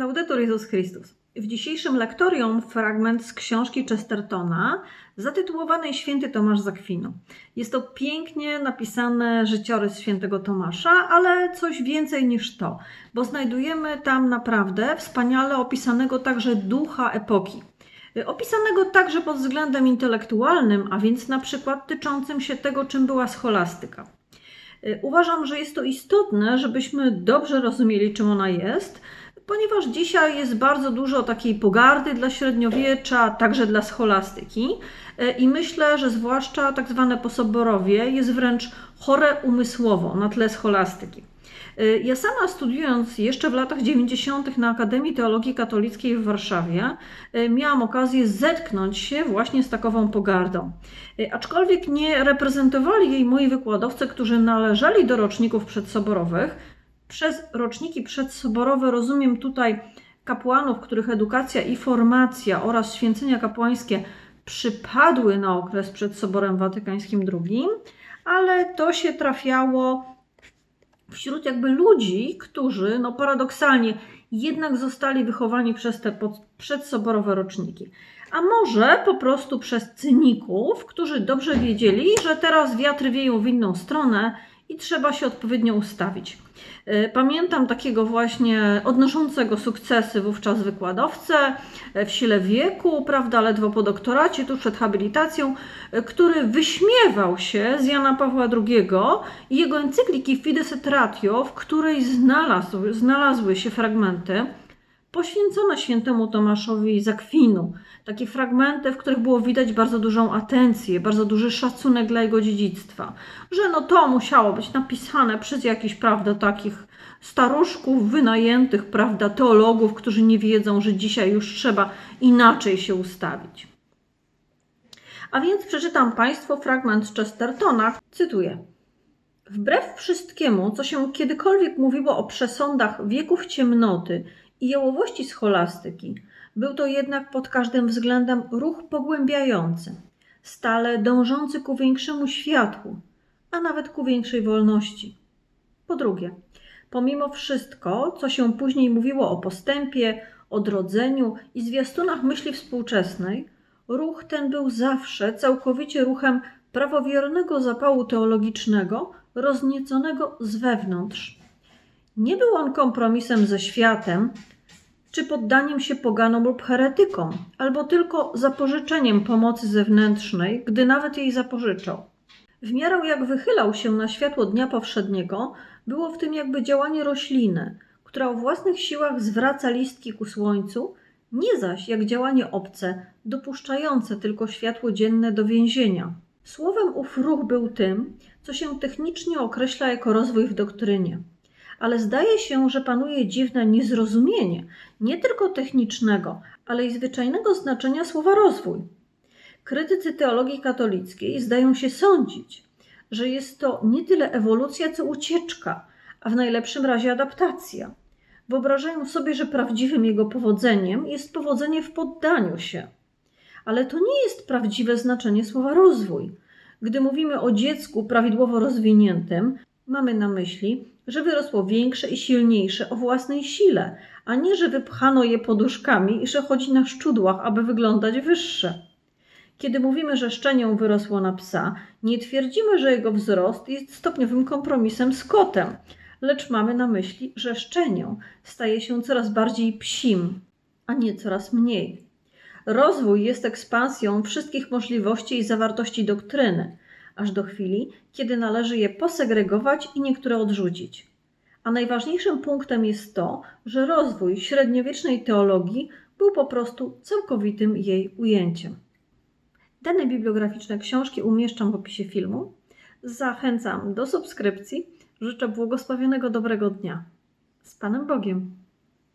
Laudetur Jezus Chrystus. W dzisiejszym lektorium fragment z książki Chestertona zatytułowanej Święty Tomasz Zakwinu. Jest to pięknie napisane życiorys świętego Tomasza, ale coś więcej niż to, bo znajdujemy tam naprawdę wspaniale opisanego także ducha epoki. Opisanego także pod względem intelektualnym, a więc na przykład tyczącym się tego, czym była scholastyka. Uważam, że jest to istotne, żebyśmy dobrze rozumieli, czym ona jest, ponieważ dzisiaj jest bardzo dużo takiej pogardy dla średniowiecza, także dla scholastyki. I myślę, że zwłaszcza tak zwane posoborowie jest wręcz chore umysłowo na tle scholastyki. Ja sama studiując jeszcze w latach 90. na Akademii Teologii Katolickiej w Warszawie, miałam okazję zetknąć się właśnie z takową pogardą. Aczkolwiek nie reprezentowali jej moi wykładowcy, którzy należeli do roczników przedsoborowych, przez roczniki przedsoborowe rozumiem tutaj kapłanów, których edukacja i formacja oraz święcenia kapłańskie przypadły na okres przed Soborem Watykańskim II, ale to się trafiało wśród jakby ludzi, którzy no paradoksalnie jednak zostali wychowani przez te przedsoborowe roczniki. A może po prostu przez cyników, którzy dobrze wiedzieli, że teraz wiatry wieją w inną stronę i trzeba się odpowiednio ustawić. E, pamiętam takiego właśnie odnoszącego sukcesy wówczas wykładowcę e, w sile wieku, prawda, ledwo po doktoracie, tuż przed habilitacją, e, który wyśmiewał się z Jana Pawła II i jego encykliki Fides et Ratio, w której znalazły się fragmenty poświęcone świętemu Tomaszowi Zakwinu. Takie fragmenty, w których było widać bardzo dużą atencję, bardzo duży szacunek dla jego dziedzictwa. Że no to musiało być napisane przez jakichś, prawda, takich staruszków wynajętych, prawda, teologów, którzy nie wiedzą, że dzisiaj już trzeba inaczej się ustawić. A więc przeczytam Państwu fragment z Chestertona. Cytuję. Wbrew wszystkiemu, co się kiedykolwiek mówiło o przesądach wieków ciemnoty i jałowości scholastyki, był to jednak pod każdym względem ruch pogłębiający, stale dążący ku większemu światłu, a nawet ku większej wolności. Po drugie, pomimo wszystko, co się później mówiło o postępie, odrodzeniu i zwiastunach myśli współczesnej, ruch ten był zawsze całkowicie ruchem prawowiernego zapału teologicznego, roznieconego z wewnątrz. Nie był on kompromisem ze światem, czy poddaniem się poganom lub heretykom, albo tylko zapożyczeniem pomocy zewnętrznej, gdy nawet jej zapożyczał. W miarę jak wychylał się na światło dnia powszedniego, było w tym jakby działanie rośliny, która o własnych siłach zwraca listki ku słońcu, nie zaś jak działanie obce, dopuszczające tylko światło dzienne do więzienia. Słowem ów ruch był tym, co się technicznie określa jako rozwój w doktrynie ale zdaje się, że panuje dziwne niezrozumienie nie tylko technicznego, ale i zwyczajnego znaczenia słowa rozwój. Krytycy teologii katolickiej zdają się sądzić, że jest to nie tyle ewolucja, co ucieczka, a w najlepszym razie adaptacja. Wyobrażają sobie, że prawdziwym jego powodzeniem jest powodzenie w poddaniu się. Ale to nie jest prawdziwe znaczenie słowa rozwój. Gdy mówimy o dziecku prawidłowo rozwiniętym, mamy na myśli, że wyrosło większe i silniejsze o własnej sile, a nie, że wypchano je poduszkami i że chodzi na szczudłach, aby wyglądać wyższe. Kiedy mówimy, że szczenią wyrosło na psa, nie twierdzimy, że jego wzrost jest stopniowym kompromisem z kotem, lecz mamy na myśli, że szczenią staje się coraz bardziej psim, a nie coraz mniej. Rozwój jest ekspansją wszystkich możliwości i zawartości doktryny, aż do chwili, kiedy należy je posegregować i niektóre odrzucić. A najważniejszym punktem jest to, że rozwój średniowiecznej teologii był po prostu całkowitym jej ujęciem. Dane bibliograficzne książki umieszczam w opisie filmu. Zachęcam do subskrypcji. Życzę błogosławionego dobrego dnia. Z Panem Bogiem.